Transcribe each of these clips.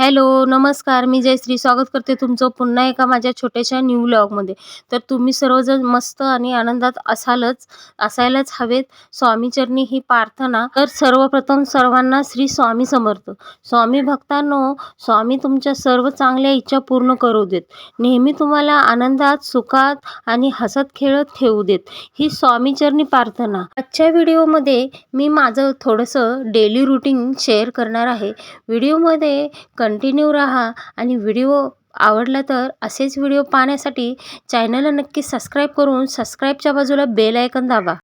Hello नमस्कार. मी जयश्री. स्वागत करते तुमचं पुन्हा एका माझ्या छोट्याशा न्यू व्लॉगमध्ये तर तुम्ही सर्वजण मस्त आणि आनंदात असालच असायलाच हवेत. स्वामीचरणी ही प्रार्थना तर सर्वप्रथम सर्वांना श्री स्वामी समर्थ. स्वामी भक्तांनो स्वामी तुमच्या सर्व चांगल्या इच्छा पूर्ण करू देत. नेहमी तुम्हाला आनंदात सुखात आणि हसत खेळत ठेवू देत. ही स्वामीचरणी प्रार्थना. आजच्या व्हिडिओमध्ये मी माझं थोडंसं डेली रुटीन शेअर करणार आहे. व्हिडिओमध्ये कंटिन्यू राहा आणि व्हिडिओ आवडला तर असेच व्हिडिओ पाहण्यासाठी चॅनलला नक्की सबस्क्राईब करून सबस्क्राईबच्या बाजूला बेल आयकन दाबा.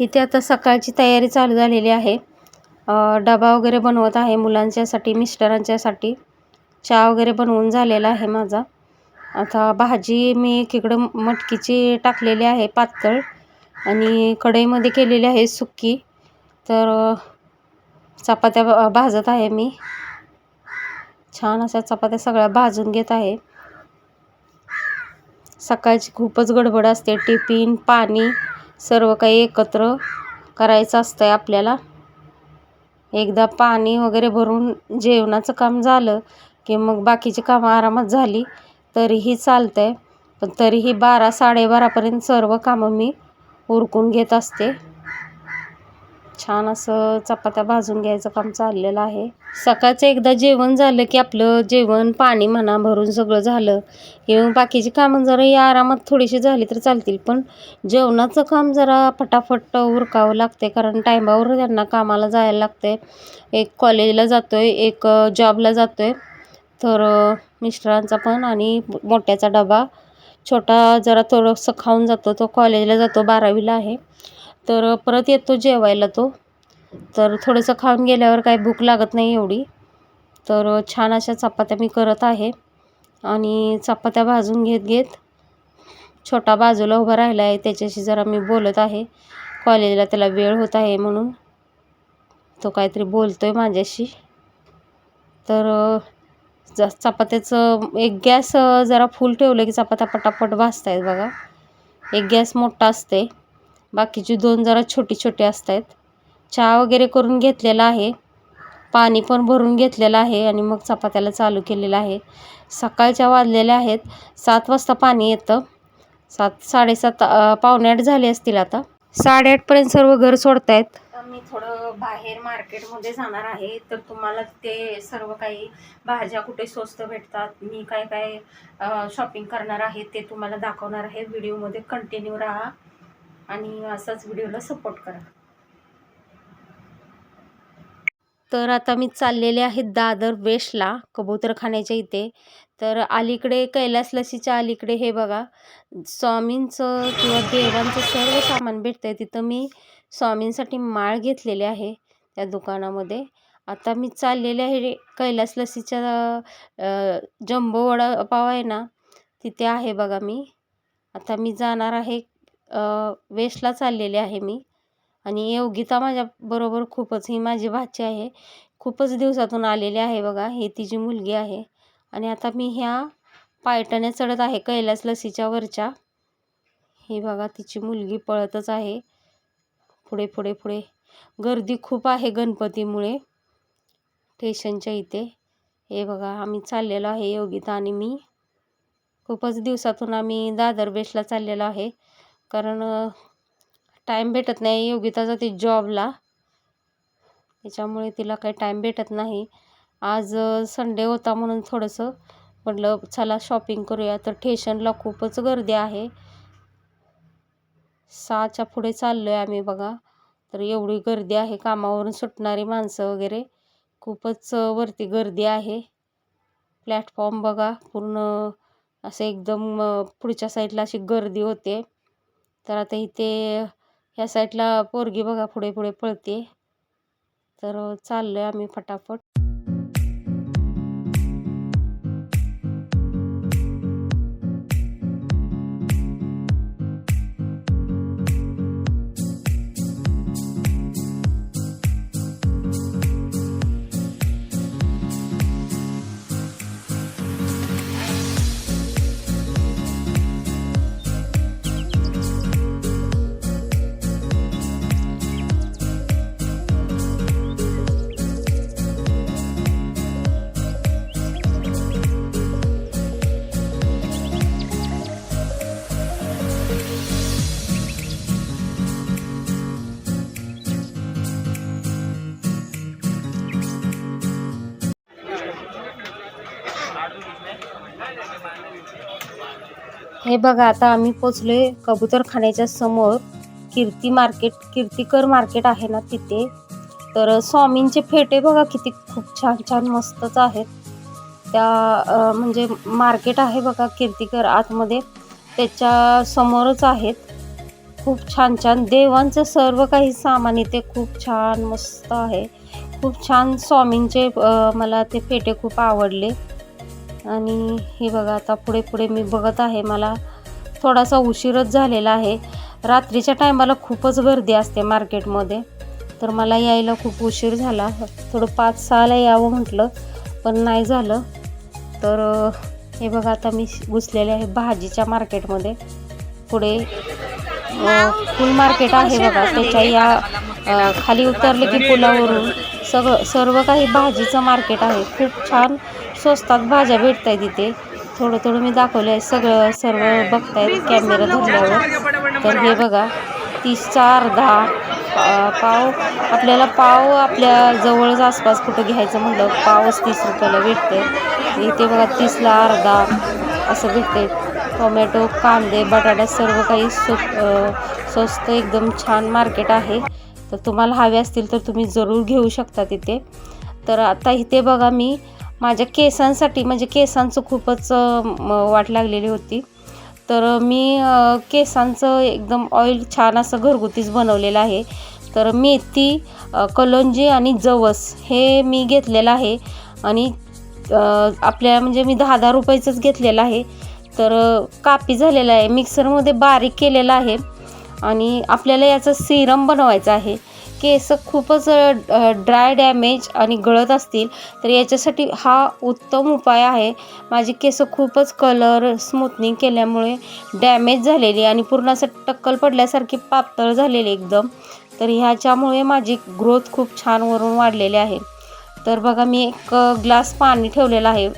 इथे आता सकाळची तयारी चालू झालेली आहे. डबा वगैरे बनवत आहे मुलांच्यासाठी मिस्टरांच्यासाठी. चहा वगैरे बनवून झालेला आहे माझा. आता भाजी मी एकीकडं मटकीची टाकलेली आहे पातळ आणि कढईमध्ये केलेली आहे सुक्की तर चपात्या भाजत आहे मी. छान अशा चपात्या सगळ्या भाजून घेत आहे. सकाळची खूपच गडबड असते. टिफिन पाणी सर्व काही एकत्र करायचं असतं आहे आपल्याला. एकदा पाणी वगैरे भरून जेवणाचं काम झालं की मग बाकीची कामं आरामात झाली. तरीही चालतंय. पण तरीही बारा साडेबारापर्यंत सर्व कामं मी उरकून घेत असते. छान असं चपात्या भाजून घ्यायचं काम चाललेलं आहे. सकाळचं एकदा जेवण झालं की आपलं जेवण पाणी म्हणा भरून सगळं झालं. किंवा मग बाकीची कामं जरा या आरामात थोडीशी झाली तर चालतील. पण जेवणाचं काम जरा फटाफट उरकावं लागते कारण टायमावर त्यांना कामाला जायला लागते एक कॉलेजला जातो आहे एक जॉबला जातो आहे तर मिस्टरांचा पण आणि मोठ्याचा डबा. छोटा जरा थोडंसं खाऊन जातो तो कॉलेजला जातो बारावीला आहे. तर परत येतो जेवायला तो. तर थोडंसं खाऊन गेल्यावर काही भूक लागत नाही एवढी. तर छान अशा चपात्या मी करत आहे. आणि चपात्या भाजून घेत घेत छोटा बाजूला उभा राहिला आहे. त्याच्याशी जरा मी बोलत आहे. कॉलेजला त्याला वेळ होत आहे म्हणून. तो काहीतरी बोलतो आहे माझ्याशी. तर ज चपात्याचं एक गॅस जरा फुल ठेवलं की चपात्या पटापट भाजत आहेत बघा. एक गॅस मोठा असते. बाकीची दोन जरा छोटी छोटी असत आहेत चहा वगैरे करून घेतलेला आहे. पाणी पण भरून घेतलेलं आहे आणि मग चपात्याला चालू केलेलं आहे. सकाळच्या वाजलेल्या आहेत. सात वाजता पाणी येतं. सात साडेसात पावणे आठ झाले असतील आता. साडेआठपर्यंत सर्व घर सोडतायत. आहेत थोडं बाहेर मार्केटमध्ये जाणार आहे तर तुम्हाला ते सर्व काही भाज्या कुठे स्वस्त भेटतात मी काय काय शॉपिंग करणार आहे ते तुम्हाला दाखवणार आहे. व्हिडिओमध्ये कंटिन्यू राहा आणि असाच व्हिडिओला सपोर्ट करा. तर आता मी चाललेले आहे दादर वेस्टला कबूतरखान्याच्या इथे. तर अलीकडे कैलास लसीच्या अलीकडे हे बघा स्वामींचं किंवा देवांचं सर्व सामान भेटतं आहे तिथं मी स्वामींसाठी माळ घेतलेली आहे त्या दुकानामध्ये. आता मी चाललेले आहे कैलास लसीच्या जंबो जम्बो वडापाव आहे ना तिथे आहे बघा मी. आता मी जाणार आहे वेस्टला चाललेले आहे मी. आणि योगिता माझ्याबरोबर खूपच ही माझी भाची आहे. खूपच दिवसातून आलेली आहे बघा ही तिची मुलगी आहे. आणि आता मी ह्या पायटण्या चढत आहे कैलास लसीच्या वरच्या. ही बघा तिची मुलगी पळतच आहे. पुढे पुढे पुढे. गर्दी खूप आहे गणपतीमुळे. स्टेशनच्या इथे. हे बघा आम्ही चाललेलो आहे योगिता आणि मी. खूपच दिवसातून आम्ही दादर बेसला चाललेलो आहे. कारण टाईम भेटत नाही योगिता जाते जॉबला त्याच्यामुळे तिला काही टाईम भेटत नाही. आज संडे होता म्हणून थोडंसं. म्हटलं चला शॉपिंग करूया. तर स्टेशनला खूपच गर्दी आहे. सहाच्या पुढे चाललो आहे आम्ही बघा. तर एवढी गर्दी आहे कामावरून सुटणारी माणसं वगैरे. खूपच वरती गर्दी आहे. प्लॅटफॉर्म बघा पूर्ण असं एकदम पुढच्या साईडला अशी गर्दी होते. तर आता इथे ह्या साईडला पोरगी बघा पुढे पुढे पळते. तर चाललो आहे आम्ही फटाफट. हे बघा आता आम्ही पोचलोय कबूतरखान्याच्या समोर. कीर्ती मार्केट कीर्तीकर मार्केट आहे ना तिथे. तर स्वामींचे फेटे बघा किती खूप छान छान मस्तच आहेत. त्या म्हणजे मार्केट आहे बघा कीर्तीकर आतमध्ये. त्याच्या समोरच आहेत. खूप छान छान. देवांचं सर्व काही सामान इथे खूप छान मस्त आहे. खूप छान स्वामींचे मला ते फेटे खूप आवडले. आणि हे बघा आता पुढे पुढे मी बघत आहे. मला थोडासा उशीरच झालेला आहे. रात्रीच्या टायमाला खूपच गर्दी असते मार्केटमध्ये. तर मला यायला खूप उशीर झाला. थोडं पाच सहाला यावं म्हटलं पण नाही झालं. तर हे बघा आता मी घुसलेले आहे भाजीच्या मार्केटमध्ये. पुढे फुल मार्केट आहे बघा. त्याच्या या खाली उतरले की पुलावरून. सगळं सर्व काही भाजीचं मार्केट आहे. खूप छान स्वस्तात भाज्या भेटत आहेत इथे थोडं थोडं मी दाखवलं आहे सगळं सर्व बघतायत कॅमेरा धरल्यावर. तर हे बघा तीसचा अर्धा पाव. आपल्याला पाव आपल्या जवळच आसपास कुठं घ्यायचं म्हटलं पावच तीस रुपयाला भेटते इथे बघा तीसला अर्धा असं भेटते टोमॅटो कांदे बटाटा सर्व काही स्व स्वस्त एकदम छान मार्केट आहे. तर तुम्हाला हवे असतील तर तुम्ही जरूर घेऊ शकता तिथे. तर आता इथे बघा मी माझ्या केसांसाठी म्हणजे केसांचं खूपच वाट लागलेली होती. तर मी केसांचं एकदम ऑइल छान असं घरगुतीच बनवलेलं आहे. तर मेथी कलोंजी आणि जवस हे मी घेतलेलं आहे. आणि आपल्या म्हणजे मी दहा दहा रुपयाचंच घेतलेलं आहे. तर कापी झालेलं आहे. मिक्सरमध्ये बारीक केलेलं आहे. आणि आपल्याला याचं सिरम बनवायचं आहे. केस खूपच ड्राय डॅमेज आणि गळत असतील तर याच्यासाठी हा उत्तम उपाय आहे. माझी केस खूपच कलर स्मूथनिंग केल्यामुळे डॅमेज झालेली आणि पूर्ण असं टक्कल पडल्यासारखी पातळ झालेली एकदम. तर ह्याच्यामुळे माझी ग्रोथ खूप छान वरून वाढलेली आहे. तर बघा मी एक ग्लास पाणी ठेवलेलं आहे.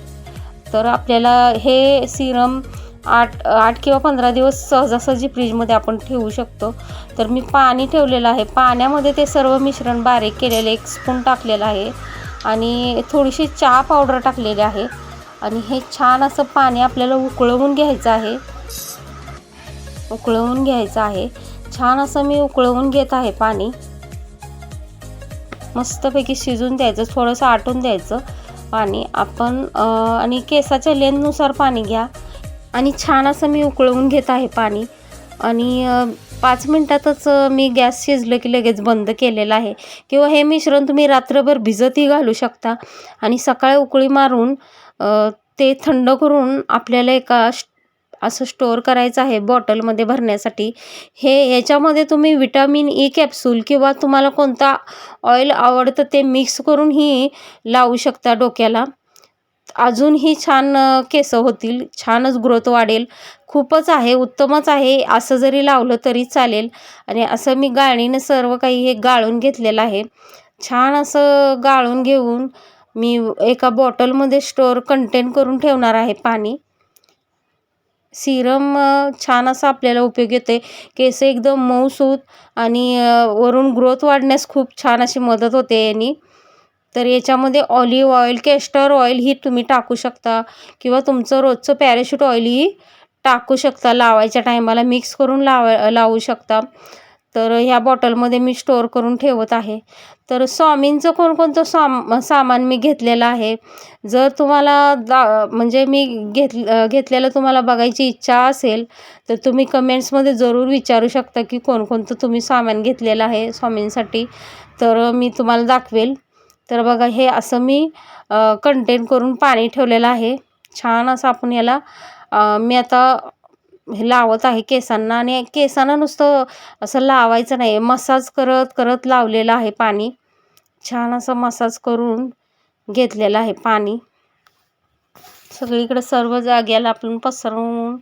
तर आपल्याला हे सिरम आठ आठ किंवा पंधरा दिवस सहजासहजी फ्रीजमध्ये आपण ठेवू शकतो. तर मी पाणी ठेवलेलं आहे. पाण्यामध्ये ते सर्व मिश्रण बारीक केलेलं एक स्पून टाकलेलं आहे. आणि थोडीशी चहा पावडर टाकलेली आहे. आणि हे छान असं पाणी आपल्याला उकळवून घ्यायचं आहे. उकळवून घ्यायचं आहे. छान असं मी उकळवून घेत आहे पाणी. मस्तपैकी शिजून द्यायचं थोडंसं आटून द्यायचं. पाणी आपण आणि केसाच्या लेंथनुसार पाणी घ्या. आणि छान असं मी उकळवून घेत आहे पाणी. आणि पाच मिनटातच मी गॅस शिजलं की लगेच बंद केलेला आहे. किंवा हे मिश्रण तुम्ही रात्रभर भिजतही घालू शकता. आणि सकाळी उकळी मारून ते थंड करून आपल्याला एका श- असं स्टोअर करायचं आहे बॉटलमध्ये भरण्यासाठी. हे याच्यामध्ये तुम्ही विटॅमिन ई कॅप्सूल किंवा तुम्हाला कोणता ऑइल आवडतं ते मिक्स करूनही लावू शकता डोक्याला. अजूनही छान केस होतील. छानच ग्रोथ वाढेल. खूपच आहे उत्तमच आहे. असं जरी लावलं तरी चालेल. आणि असं मी गाळणीनं सर्व काही हे गाळून घेतलेलं आहे. छान असं गाळून घेऊन मी एका बॉटलमध्ये स्टोअर कंटेन करून ठेवणार आहे पाणी. सिरम छान असं आपल्याला उपयोग येते केस एकदम मऊसूत आणि वरून ग्रोथ वाढण्यास खूप छान अशी मदत होते यांनी. तर याच्यामध्ये ऑलिव्ह ऑइल कॅस्टर ऑइल ही तुम्ही टाकू शकता किंवा तुमचं रोजचं पॅराशूट ऑइलही टाकू शकता लावायच्या टायमाला मिक्स करून लावा लावू शकता. तर ह्या बॉटलमध्ये मी स्टोअर करून ठेवत आहे. तर स्वामींचं कोणकोणतं साम सामान मी घेतलेलं आहे. जर तुम्हाला दा म्हणजे मी घेत घेतलेलं तुम्हाला बघायची इच्छा असेल तर तुम्ही कमेंट्समध्ये जरूर विचारू शकता की कोणकोणतं तुम्ही सामान घेतलेलं आहे स्वामींसाठी. तर मी तुम्हाला दाखवेल. तर बघा हे असं मी कंटेन करून पाणी ठेवलेलं आहे. छान असं आपण याला मी आता हे लावत आहे केसांना आणि केसांना नुसतं असं लावायचं नाही मसाज करत करत लावलेलं आहे पाणी. छान असं मसाज करून घेतलेलं आहे पाणी. सगळीकडे सर्व जाग्याला आपण पसरवून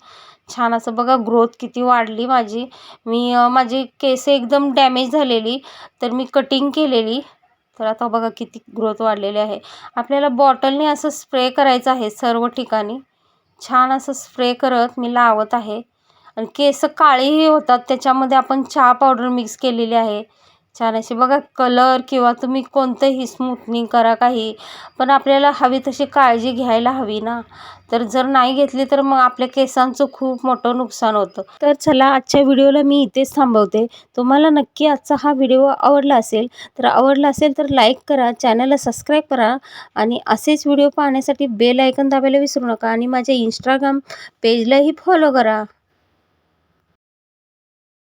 छान असं बघा ग्रोथ किती वाढली माझी. मी माझी केस एकदम डॅमेज झालेली तर मी कटिंग केलेली. तर आता बघा किती ग्रोथ वाढलेली आहे. आपल्याला बॉटलने असं स्प्रे करायचं आहे सर्व ठिकाणी. छान असं स्प्रे करत मी लावत आहे. आणि केस काळीही होतात त्याच्यामध्ये आपण चहा पावडर मिक्स केलेली आहे. छान असे बघा कलर किंवा तुम्ही कोणतंही स्मूथनिंग करा काही पण आपल्याला हवी तशी काळजी घ्यायला हवी ना. तर जर नाही घेतली तर मग आपल्या केसांचं खूप मोठं नुकसान होतं. तर चला आजच्या व्हिडिओला मी इथेच थांबवते. तुम्हाला नक्की आजचा हा व्हिडिओ आवडला असेल तर आवडला असेल तर लाईक करा चॅनलला सबस्क्राईब करा आणि असेच व्हिडिओ पाहण्यासाठी बेल आयकन दाबायला विसरू नका आणि माझ्या इंस्टाग्राम पेजलाही फॉलो करा.